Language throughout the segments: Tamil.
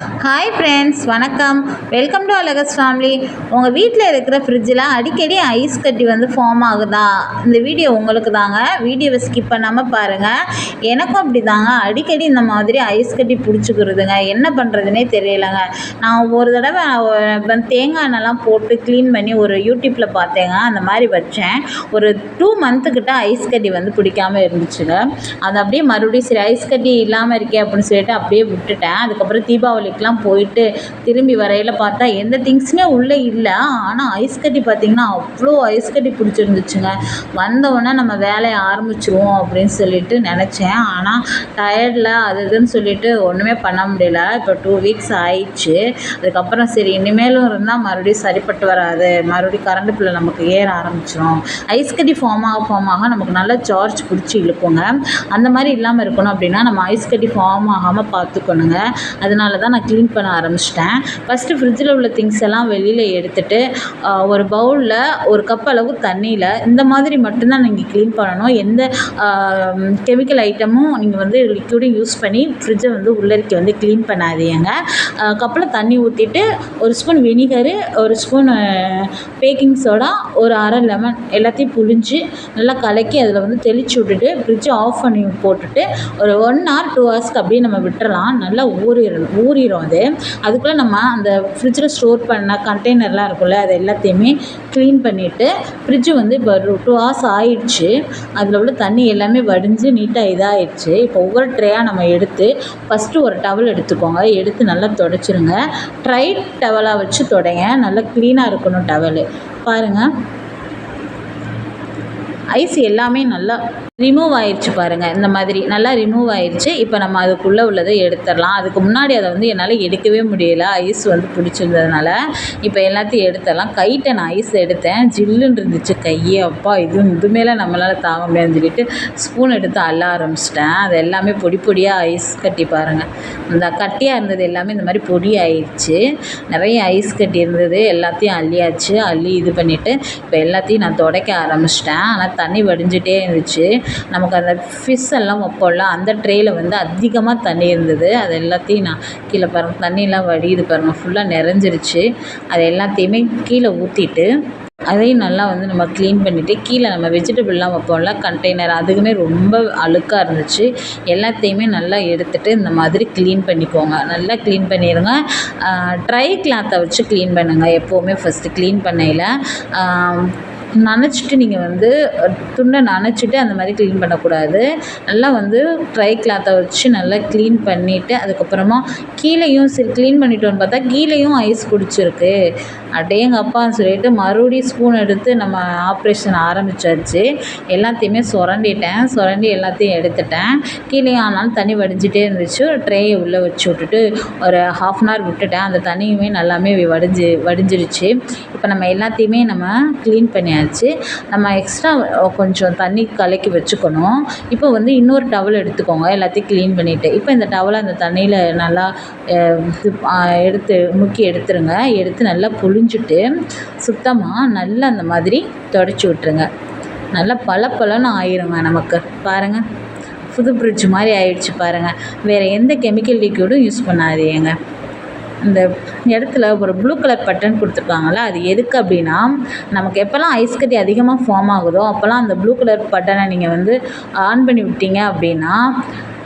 ஹாய் ஃப்ரெண்ட்ஸ் வணக்கம். வெல்கம் டு அலகஸ் ஃபேமிலி உங்கள் வீட்டில் இருக்கிற ஃப்ரிட்ஜில் அடிக்கடி ஐஸ் கட்டி வந்து ஃபார்ம் ஆகுதா? இந்த வீடியோ உங்களுக்கு தாங்க. வீடியோவை ஸ்கிப் பண்ணாமல் பாருங்கள் எனக்கும் அப்படி தாங்க அடிக்கடி இந்த மாதிரி ஐஸ் கட்டி பிடிச்சிக்கிறதுங்க. என்ன பண்ணுறதுனே தெரியலைங்க. நான் ஒரு தடவை தேங்காய் எண்ணெய்லாம் போட்டு க்ளீன் பண்ணி ஒரு யூடியூப்பில் பார்த்தேங்க. அந்த மாதிரி வச்சேன். ஒரு டூ மந்த்துக்கிட்ட ஐஸ் கட்டி வந்து பிடிக்காம இருந்துச்சுங்க. அது அப்படியே மறுபடியும் சரி ஐஸ் கட்டி இல்லாமல் இருக்கே அப்படின்னு சொல்லிட்டு அப்படியே விட்டுட்டேன். அதுக்கப்புறம் தீபாவளிக்கெலாம் போயிட்டு திரும்பி வரையில் பார்த்தா எந்த திங்ஸுமே உள்ளே இல்லை. ஆனால் ஐஸ் கட்டி பார்த்திங்கன்னா அவ்வளோ ஐஸ் கட்டி பிடிச்சிருந்துச்சுங்க. வந்தவுடனே நம்ம வேலையை ஆரம்பிச்சிருவோம் அப்படின்னு சொல்லிட்டு நினச்சேன். ஆனால் டயர்டில் அது இதுன்னு சொல்லிட்டு ஒன்றுமே பண்ண முடியல. இப்போ டூ வீக்ஸ் ஆயிடுச்சு. அதுக்கப்புறம் சரி இனிமேலும் இருந்தால் மறுபடியும் சரிப்பட்டு வராது. மறுபடியும் கரண்ட் பில்லு நமக்கு ஏற ஆரம்பிச்சிடும் ஐஸ் கட்டி ஃபார்ம் ஆக ஃபார்ம் ஆக நமக்கு நல்ல சார்ஜ் பிடிச்சி இழுக்குங்க. அந்த மாதிரி இல்லாமல் இருக்கணும் அப்படின்னா நம்ம ஐஸ் கட்டி ஃபார்ம் ஆகாமல் பார்த்துக்கணுங்க. அதனால தான் நான் க்ளீன் பண்ண ஆரம்பிச்சிட்டேன். ஃபஸ்ட்டு ஃப்ரிட்ஜில் உள்ள திங்ஸ் எல்லாம் வெளியில் எடுத்துட்டு ஒரு பவுலில் ஒரு கப் அளவு தண்ணியில் இந்த மாதிரி மட்டும்தான் நீங்கள் க்ளீன் பண்ணணும். எந்த கெமிக்கல் ஐட்டமும் நீங்கள் வந்து லிக்விடும் யூஸ் பண்ணி ஃப்ரிட்ஜை வந்து உள்ளரிக்கி வந்து க்ளீன் பண்ணாதீங்க. கப்பில் தண்ணி ஊற்றிட்டு ஒரு ஸ்பூன் வினிகரு ஒரு ஸ்பூன் பேக்கிங் சோடா ஒரு அரை லெமன் எல்லாத்தையும் புழிஞ்சு நல்லா கலக்கி அதில் வந்து தெளித்து விட்டுட்டு ஃப்ரிட்ஜை ஆஃப் பண்ணி போட்டுட்டு ஒரு ஒன் ஹவர் டூ ஹவர்ஸ்க்கு அப்படியே நம்ம விட்டுறலாம். நல்லா ஊறிடும் மூடிடும் அது. அதுக்குள்ளே நம்ம அந்த ஃப்ரிட்ஜில் ஸ்டோர் பண்ண கண்டெய்னர்லாம் இருக்கும்ல அது எல்லாத்தையுமே க்ளீன் பண்ணிவிட்டு ஃப்ரிட்ஜு வந்து இப்போ டூ ஹவர்ஸ் ஆயிடுச்சு. அதில் உள்ள தண்ணி எல்லாமே வடிஞ்சு நீட்டாக இதாகிடுச்சு இப்போ ஒவ்வொரு ட்ரேயாக நம்ம எடுத்து ஃபஸ்ட்டு ஒரு டவல் எடுத்துக்கோங்க. எடுத்து நல்லா தொடச்சிருங்க. ட்ரை டவலாக வச்சு தொடைங்க. நல்லா க்ளீனாக இருக்கணும் டவலு பாருங்கள் ஐஸ் எல்லாமே நல்லா ரிமூவ் ஆயிடுச்சு பாருங்கள் இந்த மாதிரி நல்லா ரிமூவ் ஆயிடுச்சு இப்போ நம்ம அதுக்குள்ளே உள்ளதை எடுத்துடலாம். அதுக்கு முன்னாடி அதை வந்து என்னால் எடுக்கவே முடியல. ஐஸ் வந்து பிடிச்சிருந்ததுனால இப்போ எல்லாத்தையும் எடுத்துடலாம். கைட்டை நான் ஐஸ் எடுத்தேன். ஜில்லுன்னு இருந்துச்சு. கையே அப்பா இது இது மேலே நம்மளால் தாங்க முடியாதுன்னு சொல்லிட்டு ஸ்பூன் எடுத்து அள்ள ஆரம்பிச்சிட்டேன். அது எல்லாமே பொடி பொடியாக ஐஸ் கட்டி பாருங்கள் இந்த கட்டியாக இருந்தது எல்லாமே இந்த மாதிரி பொடி ஆயிடுச்சு நிறைய ஐஸ் கட்டி இருந்தது. எல்லாத்தையும் அள்ளியாச்சு. அள்ளி இது பண்ணிவிட்டு இப்போ எல்லாத்தையும் நான் துடைக்க ஆரம்பிச்சிட்டேன். ஆனால் தண்ணி வடிஞ்சிட்டே இருந்துச்சு. நமக்கு அந்த ஃபிஷ் எல்லாம் வைப்போம்ல அந்த ட்ரேயில் வந்து அதிகமாக தண்ணி இருந்தது. அது எல்லாத்தையும் நான் கீழே பாருங்கள் தண்ணியெலாம் வடியுது பாருங்கள் ஃபுல்லாக நிறைஞ்சிருச்சு. அது எல்லாத்தையுமே கீழே ஊற்றிட்டு அதையும் நல்லா வந்து நம்ம க்ளீன் பண்ணிவிட்டு கீழே நம்ம வெஜிடபிள்லாம் வைப்போம்ல கண்டெய்னர் அதுக்குமே ரொம்ப அழுக்காக இருந்துச்சு. எல்லாத்தையுமே நல்லா எடுத்துகிட்டு இந்த மாதிரி க்ளீன் பண்ணிக்கோங்க. நல்லா க்ளீன் பண்ணிடுங்க ட்ரை கிளாத்தை வச்சு க்ளீன் பண்ணுங்கள் எப்போவுமே ஃபஸ்ட்டு க்ளீன் பண்ணையில். நனைச்சிட்டு நீங்கள் வந்து துண்டை நனைச்சிட்டு அந்த மாதிரி க்ளீன் பண்ணக்கூடாது. நல்லா வந்து ட்ரை கிளாத்தை வச்சு நல்லா க்ளீன் பண்ணிவிட்டு அதுக்கப்புறமா கீழேயும் சரி க்ளீன் பண்ணிட்டோன்னு பார்த்தா கீழேயும் ஐஸ் பிடிச்சிருக்கு அடேங்கப்பான்னு சொல்லிட்டு மறுபடியும் ஸ்பூன் எடுத்து நம்ம ஆப்ரேஷன் ஆரம்பிச்சாச்சு. எல்லாத்தையுமே சுரண்டிட்டேன். சுரண்டி எல்லாத்தையும் எடுத்துட்டேன். கீழே ஆனாலும் தண்ணி வடிஞ்சிட்டே இருந்துச்சு. ஒரு ட்ரேயை உள்ளே வச்சு விட்டுட்டு ஒரு ஹாஃப் அன் ஹவர் விட்டுட்டேன். அந்த தண்ணியுமே நல்லாமே வடிஞ்சு வடிஞ்சிருச்சு. இப்போ நம்ம எல்லாத்தையுமே நம்ம க்ளீன் பண்ணியாச்சு. நம்ம எக்ஸ்ட்ரா கொஞ்சம் தண்ணி கலக்கி வச்சுக்கணும். இப்போ வந்து இன்னொரு டவல் எடுத்துக்கோங்க. எல்லாத்தையும் க்ளீன் பண்ணிவிட்டு இப்போ இந்த டவலை அந்த தண்ணியில் நல்லா எடுத்து முக்கி எடுத்துருங்க. எடுத்து நல்லா புழிஞ்சிட்டு சுத்தமாக நல்லா அந்த மாதிரி தொடச்சி விட்ருங்க நல்லா பளபளன்னு ஆயிருங்க நமக்கு. பாருங்கள் புது ஃப்ரிட்ஜ் மாதிரி ஆயிடுச்சு பாருங்கள் வேறு எந்த கெமிக்கல் லிக்விடும் யூஸ் பண்ணாதீங்க. இந்த இடத்துல ஒரு ப்ளூ கலர் பட்டன் கொடுத்துருக்காங்கல்ல அது எதுக்கு அப்படின்னா நமக்கு எப்போல்லாம் ஐஸ் கட்டி அதிகமாக ஃபார்ம் ஆகுதோ அப்போல்லாம் அந்த ப்ளூ கலர் பட்டனை நீங்கள் வந்து ஆன் பண்ணி விட்டீங்க அப்படின்னா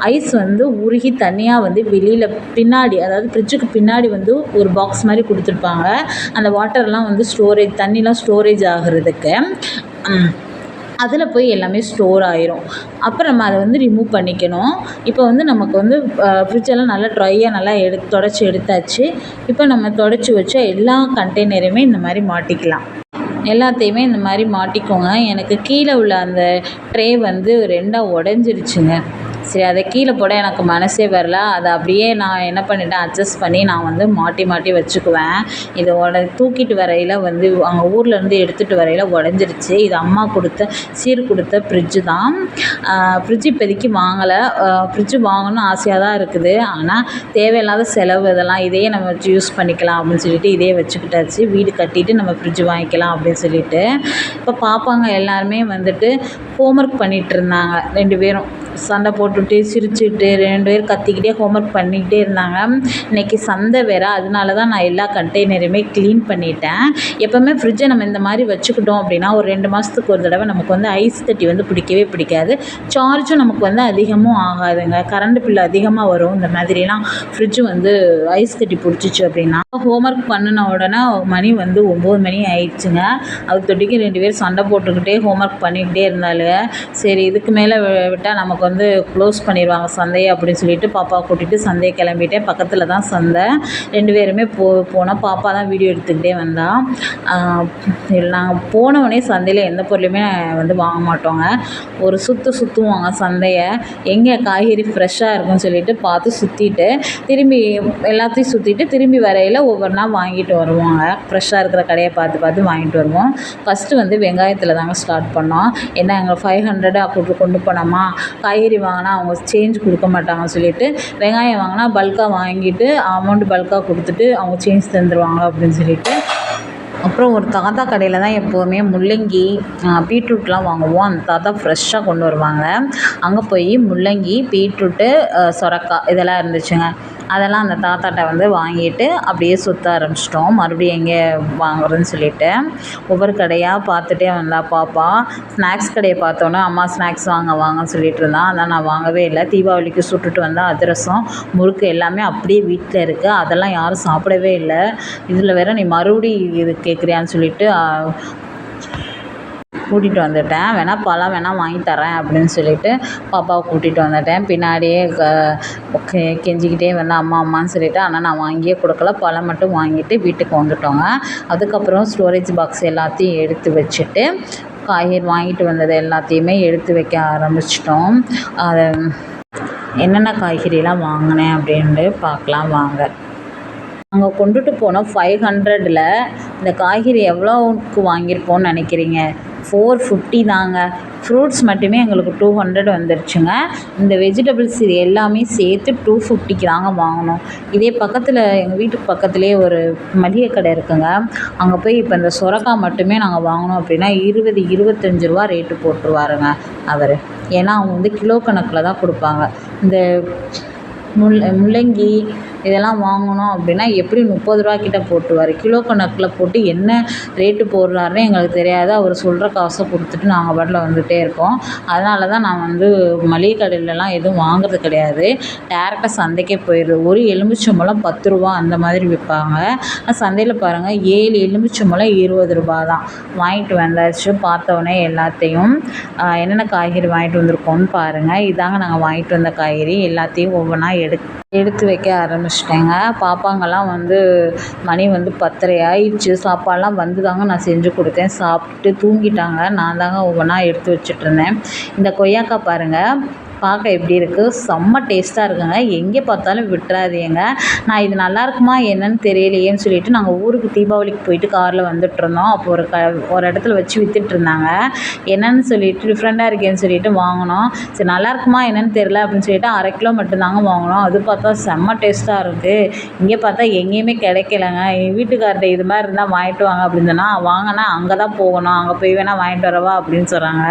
ஐஸ் வந்து உருகி தனியாக வந்து வெளியில் பின்னாடி அதாவது ஃப்ரிட்ஜுக்கு பின்னாடி வந்து ஒரு பாக்ஸ் மாதிரி கொடுத்துருப்பாங்க. அந்த வாட்டர்லாம் வந்து ஸ்டோரேஜ் தண்ணிலாம் ஸ்டோரேஜ் ஆகிறதுக்கு அதில் போய் எல்லாமே ஸ்டோர் ஆயிரும். அப்புறம் நம்ம அதை வந்து ரிமூவ் பண்ணிக்கணும். இப்போ வந்து நமக்கு வந்து ஃப்ரிட்ஜெல்லாம் நல்லா ட்ரையாக நல்லா எடுத்து தொடச்சி எடுத்தாச்சு. இப்போ நம்ம தொடச்சி வச்ச எல்லா கண்டெய்னரையுமே இந்த மாதிரி மாட்டிக்கலாம். எல்லாத்தையுமே இந்த மாதிரி மாட்டிக்கோங்க. எனக்கு கீழே உள்ள அந்த ட்ரே வந்து ரெண்டாக உடஞ்சிருச்சுங்க. சரி அதை கீழே போட எனக்கு மனசே வரல. அதை அப்படியே நான் என்ன பண்ணிட்டேன் அட்ஜஸ்ட் பண்ணி நான் வந்து மாட்டி மாட்டி வச்சுக்குவேன். இதை உட தூக்கிட்டு வரையில் வந்து அங்கே ஊர்லேருந்து எடுத்துகிட்டு வரையில் உடஞ்சிருச்சு. இது அம்மா கொடுத்த சீர் கொடுத்த ஃப்ரிட்ஜு தான். ஃப்ரிட்ஜ் இப்போதைக்கு வாங்கலை. ஃப்ரிட்ஜு வாங்கணும்னு ஆசையாக தான் இருக்குது. ஆனால் தேவையில்லாத செலவு இதெல்லாம் இதையே நம்ம வச்சு யூஸ் பண்ணிக்கலாம் அப்படின்னு சொல்லிட்டு இதே வச்சுக்கிட்டாச்சு. வீடு கட்டிட்டு நம்ம ஃப்ரிட்ஜ் வாங்கிக்கலாம் அப்படின்னு சொல்லிட்டு. இப்போ பாப்பாங்க எல்லாருமே வந்துட்டு ஹோம்ஒர்க் பண்ணிகிட்டு இருந்தாங்க ரெண்டு பேரும். சண்டை போட்டுட்டு சிரிச்சுட்டு ரெண்டு பேரும் கத்திக்கிட்டே ஹோம்ஒர்க் பண்ணிக்கிட்டே இருந்தாங்க. இன்றைக்கி சந்தை வேறு. அதனால தான் நான் எல்லா கண்டெய்னரையுமே க்ளீன் பண்ணிட்டேன். எப்போவுமே ஃப்ரிட்ஜை நம்ம இந்த மாதிரி வச்சுக்கிட்டோம் அப்படின்னா ஒரு ரெண்டு மாதத்துக்கு ஒரு தடவை நமக்கு வந்து ஐஸ் தட்டி வந்து பிடிக்கவே பிடிக்காது. சார்ஜும் நமக்கு வந்து அதிகமும் ஆகாதுங்க. கரண்ட் பில் அதிகமாக வரும். இந்த மாதிரிலாம் ஃப்ரிட்ஜு வந்து ஐஸ் கட்டி பிடிச்சிச்சு அப்படின்னா ஹோம்ஒர்க் பண்ணின உடனே மணி வந்து ஒம்பது மணி ஆயிடுச்சுங்க. அது தொட்டிக்கு ரெண்டு பேரும் சண்டை போட்டுக்கிட்டே ஹோம்ஒர்க் பண்ணிக்கிட்டே இருந்தாலுங்க சரி இதுக்கு மேலே விட்டால் நமக்கு வந்து க்ளோஸ் பண்ணிடுவாங்க சந்தையை அப்படின்னு சொல்லிட்டு பாப்பாவை கூட்டிகிட்டு சந்தையை கிளம்பிட்டேன். பக்கத்தில் தான் சந்தை. ரெண்டு பேருமே போ போனால் பாப்பா தான் வீடியோ எடுத்துக்கிட்டே வந்தால் நாங்கள் போனவுடனே சந்தையில் எந்த பொருளையுமே வந்து வாங்க மாட்டோங்க. ஒரு சுற்று சுற்றுவாங்க சந்தையை. எங்கே காய்கறி ஃப்ரெஷ்ஷாக இருக்குன்னு சொல்லிட்டு பார்த்து சுற்றிட்டு திரும்பி எல்லாத்தையும் சுற்றிட்டு திரும்பி வரையில் ஒவ்வொன்றா வாங்கிட்டு வருவாங்க. ஃப்ரெஷ்ஷாக இருக்கிற கடையை பார்த்து பார்த்து வாங்கிட்டு வருவோம். ஃபஸ்ட்டு வந்து வெங்காயத்தில் தாங்க ஸ்டார்ட் பண்ணோம். ஏன்னா எங்கள் ஃபைவ் ஹண்ட்ரட் அப்படி கொண்டு போனோமா? காய்கறி வாங்கினா அவங்க சேஞ்ச் கொடுக்க மாட்டாங்கன்னு சொல்லிட்டு வெங்காயம் வாங்கினா பல்காக வாங்கிட்டு அமௌண்ட் பல்காக கொடுத்துட்டு அவங்க சேஞ்ச் தந்துடுவாங்க அப்படின்னு சொல்லிட்டு. அப்புறம் ஒரு தாத்தா கடையில் தான் எப்போதுமே முள்ளங்கி பீட்ரூட்லாம் வாங்குவோம். அந்த தாத்தா ஃப்ரெஷ்ஷாக கொண்டு வருவாங்க. அங்கே போய் முள்ளங்கி பீட்ரூட்டு சொரக்காய் இதெல்லாம் இருந்துச்சுங்க. அதெல்லாம் அந்த தாத்தாட்ட வந்து வாங்கிட்டு அப்படியே சுற்ற ஆரம்பிச்சிட்டோம். மறுபடியும் எங்கே வாங்குறதுன்னு சொல்லிட்டு. ஒவ்வொரு கடையாக பார்த்துட்டே வந்தா பாப்பா. ஸ்நாக்ஸ் கடையை பார்த்தோன்னே அம்மா ஸ்நாக்ஸ் வாங்க வாங்கன்னு சொல்லிட்டு இருந்தான் அதான் நான் வாங்கவே இல்லை. தீபாவளிக்கு சுட்டுட்டு வந்தால் அதிரசம் முறுக்கு எல்லாமே அப்படியே வீட்டில் இருக்குது அதெல்லாம் யாரும் சாப்பிடவே இல்லை. இதில் வேற நீ மறுபடி இது கேட்குறியான்னு சொல்லிட்டு கூட்டிகிட்டு வந்துட்டேன். வேணால் பழம் வேணால் வாங்கி தரேன் அப்படின்னு சொல்லிட்டு பாப்பாவை கூட்டிகிட்டு வந்துட்டேன். பின்னாடியே கெ கெஞ்சிக்கிட்டே வந்து அம்மா அம்மான்னு சொல்லிட்டு ஆனால் நான் வாங்கியே கொடுக்கல. பழம் மட்டும் வாங்கிட்டு வீட்டுக்கு வந்துட்டோங்க. அதுக்கப்புறம் ஸ்டோரேஜ் பாக்ஸ் எல்லாத்தையும் எடுத்து வச்சுட்டு காய்கறி வாங்கிட்டு வந்தது எல்லாத்தையுமே எடுத்து வைக்க ஆரம்பிச்சிட்டோம். அதை என்னென்ன காய்கறிலாம் வாங்கினேன் அப்படின்ட்டு பார்க்கலாம் வாங்க. அங்கே கொண்டுட்டு போனோம் ஃபைவ் ஹண்ட்ரடில் இந்த காய்கறி எவ்வளோவுக்கு வாங்கியிருப்போம்னு நினைக்கிறீங்க? ஃபோர் ஃபிஃப்டி தாங்க. ஃப்ரூட்ஸ் மட்டுமே எங்களுக்கு டூ ஹண்ட்ரட் வந்துருச்சுங்க. இந்த வெஜிடபிள்ஸ் இது எல்லாமே சேர்த்து டூ ஃபிஃப்டிக்கு தாங்க வாங்கினோம் இதே பக்கத்தில் எங்கள் வீட்டுக்கு பக்கத்துலேயே ஒரு மளிகை கடை இருக்குங்க. அங்கே போய் இப்போ இந்த சுரக்காய் மட்டுமே நாங்கள் வாங்கினோம் அப்படின்னா இருபது இருபத்தஞ்சி ரூபா ரேட்டு போட்டுருவாருங்க அவர். ஏன்னா அவங்க வந்து கிலோ கணக்கில் தான் கொடுப்பாங்க. இந்த முள் முள்ளங்கி இதெல்லாம் வாங்கணும் அப்படின்னா எப்படி முப்பது ரூபா கிட்ட போட்டுருவார் கிலோ கணக்கில் போட்டு என்ன ரேட்டு போடுறாருன்னு எங்களுக்கு தெரியாது. அவர் சொல்கிற காசை கொடுத்துட்டு நாங்கள் பாட்டில் வந்துகிட்டே இருக்கோம். அதனால தான் நான் வந்து மளிகை கடையிலலாம் எதுவும் வாங்குறது கிடையாது. டேரெக்டாக சந்தைக்கே போயிடுது. ஒரு எலுமிச்சம்பழம் பத்து ரூபா அந்த மாதிரி விற்பாங்க. சந்தையில் பாருங்கள் ஏழு எலுமிச்சம்பழம் இருபது ரூபா தான் வாங்கிட்டு வந்தாச்சு. பார்த்தோன்னே எல்லாத்தையும் என்னென்ன காய்கறி வாங்கிட்டு வந்திருக்கோம்னு பாருங்கள் இதாங்க நாங்கள் வாங்கிட்டு வந்த காய்கறி. எல்லாத்தையும் ஒவ்வொன்றா எடு எடுத்து வைக்க ஆரம்பிச்சிட்டேங்க பாப்பாங்கெல்லாம் வந்து மணி வந்து பத்தரை ஆயிடுச்சு. சாப்பாடெலாம் வந்து தாங்க நான் செஞ்சு கொடுத்தேன். சாப்பிட்டு தூங்கிட்டாங்க. நான் தாங்க ஒவ்வொன்றா எடுத்து வச்சிட்ருந்தேன் இந்த கொய்யாக்காய் பாருங்கள் பார்க்க எப்படி இருக்குது செம்ம டேஸ்ட்டாக இருக்குங்க. எங்கே பார்த்தாலும் விட்டுறாதீங்க. நான் இது நல்லா இருக்குமா என்னன்னு தெரியலையேன்னு சொல்லிட்டு நாங்கள் ஊருக்கு தீபாவளிக்கு போயிட்டு காரில் வந்துட்டுருந்தோம் அப்போ ஒரு க ஒரு இடத்துல வச்சு விற்றுட்ருந்தாங்க என்னன்னு சொல்லிட்டு டிஃப்ரெண்ட்டாக இருக்கேன்னு சொல்லிட்டு வாங்கினோம். சரி நல்லா இருக்குமா என்னன்னு தெரில அப்படின்னு சொல்லிட்டு அரை கிலோ மட்டும்தாங்க வாங்கினோம். அது பார்த்தா செம்ம டேஸ்ட்டாக இருக்குது இங்கே பார்த்தா எங்கேயுமே கிடைக்கலங்க. எங்கள் வீட்டுக்கார்ட்ட இது மாதிரி இருந்தால் வாங்கிட்டு வாங்க அப்படின்னு சொன்னால் வாங்கினா அங்கே தான் போகணும். அங்கே போய் வேணால் வாங்கிட்டு வரவா? அப்படின்னு சொல்கிறாங்க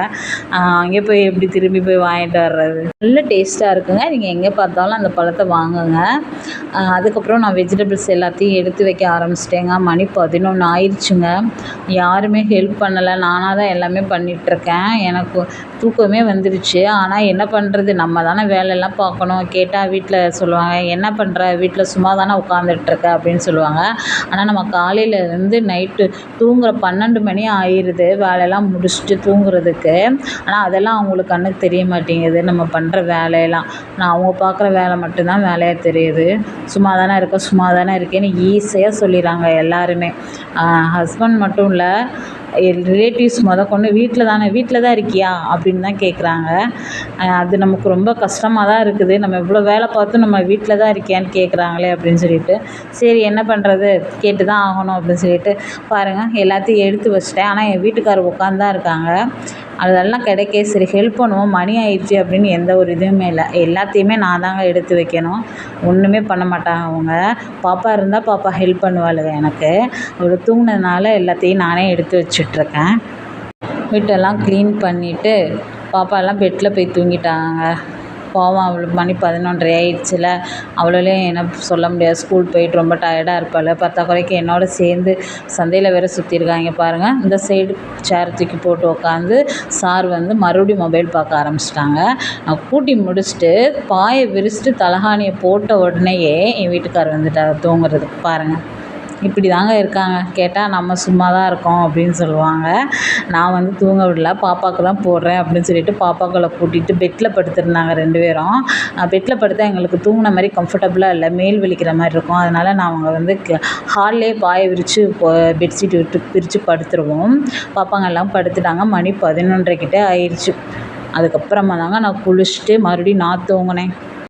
அங்கே போய் எப்படி திரும்பி போய் வாங்கிட்டு வர்றது? நல்ல டேஸ்ட்டாக இருக்குங்க. நீங்கள் எங்கே பார்த்தாலும் அந்த பழத்தை வாங்குங்க. அதுக்கப்புறம் நான் வெஜிடபிள்ஸ் எல்லாத்தையும் எடுத்து வைக்க ஆரம்பிச்சிட்டேங்க. மணி பதினொன்று ஆயிடுச்சுங்க யாருமே ஹெல்ப் பண்ணலை. நானாக தான் எல்லாமே பண்ணிகிட்ருக்கேன் எனக்கு தூக்கமே வந்துடுச்சு ஆனால் என்ன பண்ணுறது நம்ம தானே வேலையெல்லாம் பார்க்கணும். கேட்டால் வீட்டில் சொல்லுவாங்க என்ன பண்ணுற வீட்டில் சும்மா தானே உட்காந்துட்ருக்க அப்படின்னு சொல்லுவாங்க. ஆனால் நம்ம காலையிலேருந்து நைட்டு தூங்குகிற பன்னெண்டு மணி ஆயிடுது வேலையெல்லாம் முடிச்சுட்டு தூங்குறதுக்கு. ஆனால் அதெல்லாம் அவங்களுக்கு கண்ணுக்கு தெரிய மாட்டேங்குது. நம்ம பண்ணுற வேலையெல்லாம். நான் அவங்க பார்க்குற வேலை மட்டும்தான் வேலையாக தெரியுது. சும்மா தானே இருக்க சும்மா தானே இருக்கேன்னு ஈஸியாக சொல்லிடுறாங்க எல்லாருமே. ஹஸ்பண்ட் மட்டும் இல்லை ரிலேட்டிவ்ஸ் கொண்டு வீட்டில் தானே வீட்டில் தான் இருக்கியா? அப்படின்னு தான் கேட்குறாங்க அது நமக்கு ரொம்ப கஷ்டமாக தான் இருக்குது. நம்ம இவ்வளோ வேலை பார்த்தும் நம்ம வீட்டில் தான் இருக்கியான்னு கேட்குறாங்களே அப்படின்னு சொல்லிட்டு சரி என்ன பண்ணுறது கேட்டு தான் ஆகணும் அப்படின்னு சொல்லிட்டு பாருங்கள் எல்லாத்தையும் எடுத்து வச்சிட்டேன். ஆனால் என் வீட்டுக்காரர் உட்காந்து தான் இருக்காங்க. அதெல்லாம் கிடைக்க சரி ஹெல்ப் பண்ணுவோம். மணி ஆயிடுச்சு அப்படின்னு எந்த ஒரு இதுவுமே இல்லை. எல்லாத்தையுமே நான் தாங்க எடுத்து வைக்கணும். ஒன்றுமே பண்ண மாட்டாங்க அவங்க. பாப்பா இருந்தால் பாப்பா ஹெல்ப் பண்ணுவாளுங்க எனக்கு. அவள் தூங்கினதுனால எல்லாத்தையும் நானே எடுத்து வச்சிட்ருக்கேன். வீட்டெல்லாம் க்ளீன் பண்ணிவிட்டு பாப்பா எல்லாம் பெட்டில் போய் தூங்கிட்டாங்க. பாவம் அவளுக்கு மணி பதினொன்றரை ஆயிடுச்சுல. அவளாலையும் என்ன சொல்ல முடியாது. ஸ்கூல் போயிட்டு ரொம்ப டயர்டாக இருப்பாள். பத்தாக்குறைக்கு என்னோட சேர்ந்து சந்தையில் வேறு சுற்றிருக்காங்க பாருங்கள் இந்த சைடு சேர் தூக்கி போட்டு உட்காந்து சார் வந்து மறுபடியும் மொபைல் பார்க்க ஆரம்பிச்சிட்டாங்க. நான் கூட்டி முடிச்சுட்டு பாயை விரிச்சிட்டு தலகாணியை போட்ட உடனேயே என் வீட்டுக்கார் வந்துட்டார் தூங்குறதுக்கு. பாருங்கள் இப்படி தாங்க இருக்காங்க. கேட்டால் நம்ம சும்மா தான் இருக்கோம் அப்படின்னு சொல்லுவாங்க. நான் வந்து தூங்க விடல பாப்பாவுக்கு தான் போடுறேன் அப்படின்னு சொல்லிட்டு பாப்பாக்களை கூட்டிகிட்டு பெட்டில் படுத்திருந்தாங்க ரெண்டு பேரும். பெட்டில் படுத்தால் எங்களுக்கு தூங்கின மாதிரி கம்ஃபர்டபுளாக இல்லை. மேல் வலிக்கிற மாதிரி இருக்கும். அதனால் நான் அவங்க வந்து க ஹால்லேயே பாயை விரித்து பெட்ஷீட் விட்டு பிரித்து படுத்துருவோம். பாப்பாங்கெல்லாம் படுத்துட்டாங்க. மணி பதினொன்றரை கிட்டே ஆயிடுச்சு அதுக்கப்புறமா தாங்க நான் குளிச்சுட்டு மறுபடியும் நான் தூங்கினேன்.